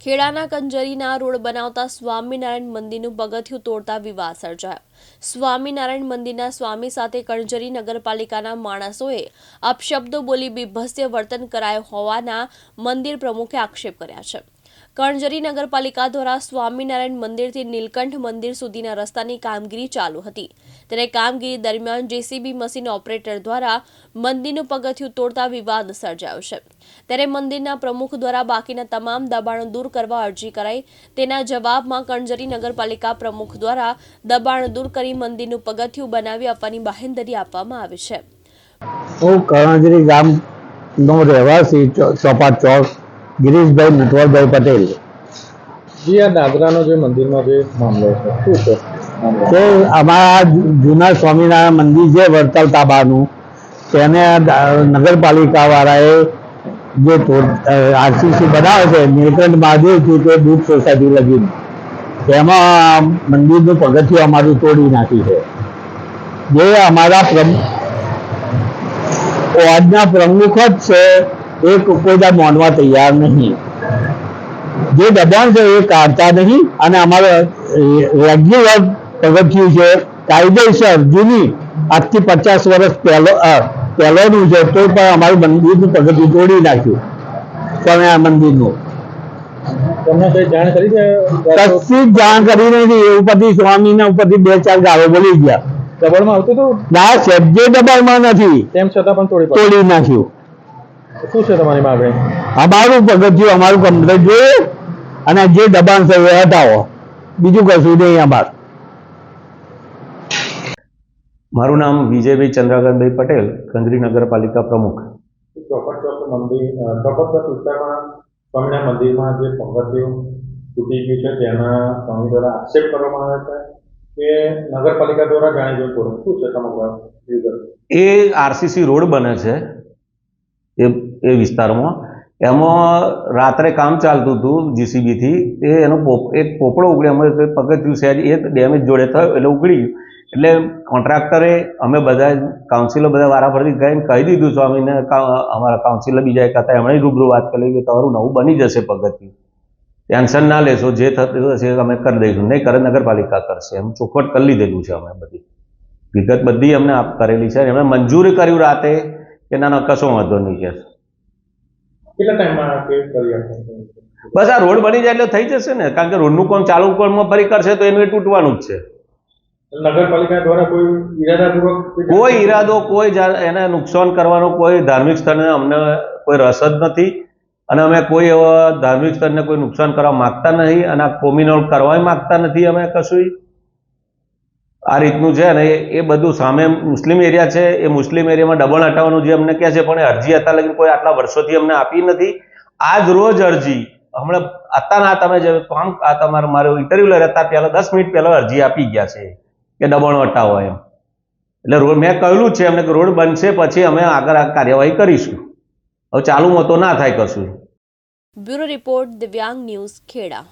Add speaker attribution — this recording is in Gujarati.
Speaker 1: ખેડાના કંજરીના રોડ બનાવતા સ્વામિનારાયણ મંદિરનું પગથિયું તોડતા વિવાદ સર્જાયો. સ્વામિનારાયણ મંદિરના સ્વામી સાથે કંજરી નગરપાલિકાના માણસોએ અપશબ્દો બોલી બીભત્સ્ય વર્તન કરાયું હોવાના મંદિર પ્રમુખે આક્ષેપ કર્યા છે. કણજરી નગરપાલિકા દ્વારા સ્વામિનારાયણ મંદિરથી નીલકંઠ મંદિર સુધીના રસ્તાની કામગીરી ચાલુ હતી. ત્યારે કામગીરી દરમિયાન જેસીબી મશીન ઓપરેટર દ્વારા મંદિરનું પગથિયું તોડતા વિવાદ સર્જાયો છે. ત્યારે મંદિરના પ્રમુખ દ્વારા બાકીના તમામ દબાણો દૂર કરવા અરજી કરાઈ. તેના જવાબમાં કણજરી નગરપાલિકા પ્રમુખ દ્વારા દબાણ દૂર કરી મંદિરનું પગથિયું બનાવી આપવાની બાહેંધરી આપવામાં આવી છે.
Speaker 2: હું કરણજરી રહેવાસી, ચોપાટ ચોક ગિરીશભાઈ નટવરભાઈ પટેલ
Speaker 3: જી આ દાદરાનો જે મંદિરમાં જે મામલો છે શું છે?
Speaker 2: તે અમારા જૂના સ્વામિનારાયણ મંદિર છે વડતાલ તાબાનું તેને આ નગરપાલિકા વાળાએ જે આરસીસી બનાવે છે નીલકંઠ મહાદેવથી તે દૂધ સોસાયટી લગી તેમાં મંદિરનું પગથિયું અમારું તોડી નાખ્યું છે જે અમારા પ્રમુખ આજના પ્રમુખ જ છે એ કોઈ માનવા તૈયાર નહીં. જે દબાણ છે એ કાઢતા નહીં અને અમારે રેગ્યુલર પગથિયું છે કાયદેસર જૂની આજથી પચાસ વર્ષ પહેલો પહેલોનું છે તો પણ અમારું મંદિરનું પગથિયું તોડી નાખ્યું. મંદિરનું
Speaker 3: તમને જાણ કરી
Speaker 2: કશી જાણ કરી નથી. ઉપરથી સ્વામીના ઉપરથી બે ચાર ગાળો બોલી ગયા.
Speaker 3: દબાણમાં આવતું હતું?
Speaker 2: ના સજ્જે દબાણમાં નથી.
Speaker 3: તેમ છતાં પણ. તોડી
Speaker 2: નાખ્યું.
Speaker 3: શું છે તમારી માગણી?
Speaker 2: અમારું પગથિયું અમારું કમ્પ્લેટ જોઈએ અને જે દબાણ છે એ હટાવો. બીજું કશું નહીં અમાર.
Speaker 4: મારું નામ વિજયભાઈ ચંદ્રાકરભાઈ પટેલ કંદરી નગરપાલિકા પ્રમુખ.
Speaker 3: ચોપટ ચોક મંદિર ચોપટ ચોક વિસ્તારમાં સ્વામિનારાયણ મંદિરમાં જે પગથિયું તૂટી ગયું છે તેના સ્વામી દ્વારા આક્ષેપ કરવામાં આવે છે કે નગરપાલિકા દ્વારા જાણી જોઈ શું છે
Speaker 4: એ આરસીસી રોડ બને છે. એ એ વિસ્તારમાં. એમાં રાત્રે કામ ચાલતું હતું જીસીબીથી એ એનો પોપ, એક પોપડો ઉગડ્યો. અમે પગથિયું સહેજ એ ડેમેજ જોડે થયો, એટલે ઉગડી ગયું. એટલે કોન્ટ્રાક્ટરે અમે બધા કાઉન્સિલર બધા વારાફરતી ગઈને કહી દીધું, સ્વામીને અમારા કાઉન્સિલર બીજા એક હતા, એમણે રૂબરૂ વાત કરી કે તમારું નવું બની જશે પગથિયું. ટેન્શન ના લેશો, જે થતું હશે અમે કરી દઈશું. નહીં કરે નગરપાલિકા કરશે. એમ ચોખવટ કરી લીધેલું છે અમે બધી. વિગત બધી અમને આપ, કરેલી છે. એમણે મંજૂરી કર્યું રાતે કે, ના ના, કશો વાંધો નહીં કે
Speaker 3: કેટલા ટાઈમમાં કરી
Speaker 4: બસ આ રોડ બની જાય એટલે થઈ જશે ને. કારણ કે રોડનું કામ ચાલુ કામમાં ફરી કરશે તો એનું એ તૂટવાનું જ છે.
Speaker 3: નગરપાલિકા દ્વારા કોઈ ઈરાદાપૂર્વક
Speaker 4: કોઈ ઈરાદો કોઈ એને નુકસાન કરવાનો કોઈ ધાર્મિક સ્થળને અમને કોઈ રસ જ નથી. અને અમે કોઈ એવા ધાર્મિક સ્થળને કોઈ નુકસાન કરવા માગતા નહીં. અને આ કોમિનોલ કરવા માગતા નથી અમે કશું આ રીતનું છે ને એ- બધું સામે મુસ્લિમ એરિયા છે. એ મુસ્લિમ એરિયામાં ડબલ હટાવવાનું જે અમને કહે છે, પણ અરજી હતા લગી કોઈ આટલા વર્ષોથી અમને આપી નથી. આજ રોજ અરજી. હમણાં અત્યારના તમે જે કામ, આ તમારે મારે ઇન્ટરવ્યુ લઈ હતા, પહેલાં દસ મિનિટ પહેલાં અરજી આપી ગયા છે કે દબાણ હટાવો એમ. એટલે રોડ મેં કહેલું છે એમને કે રોડ બનશે પછી અમે આગળ કાર્યવાહી કરીશું. હવે ચાલુમાં તો ના થાય કશું.
Speaker 1: Bureau report Divyang news Kheda.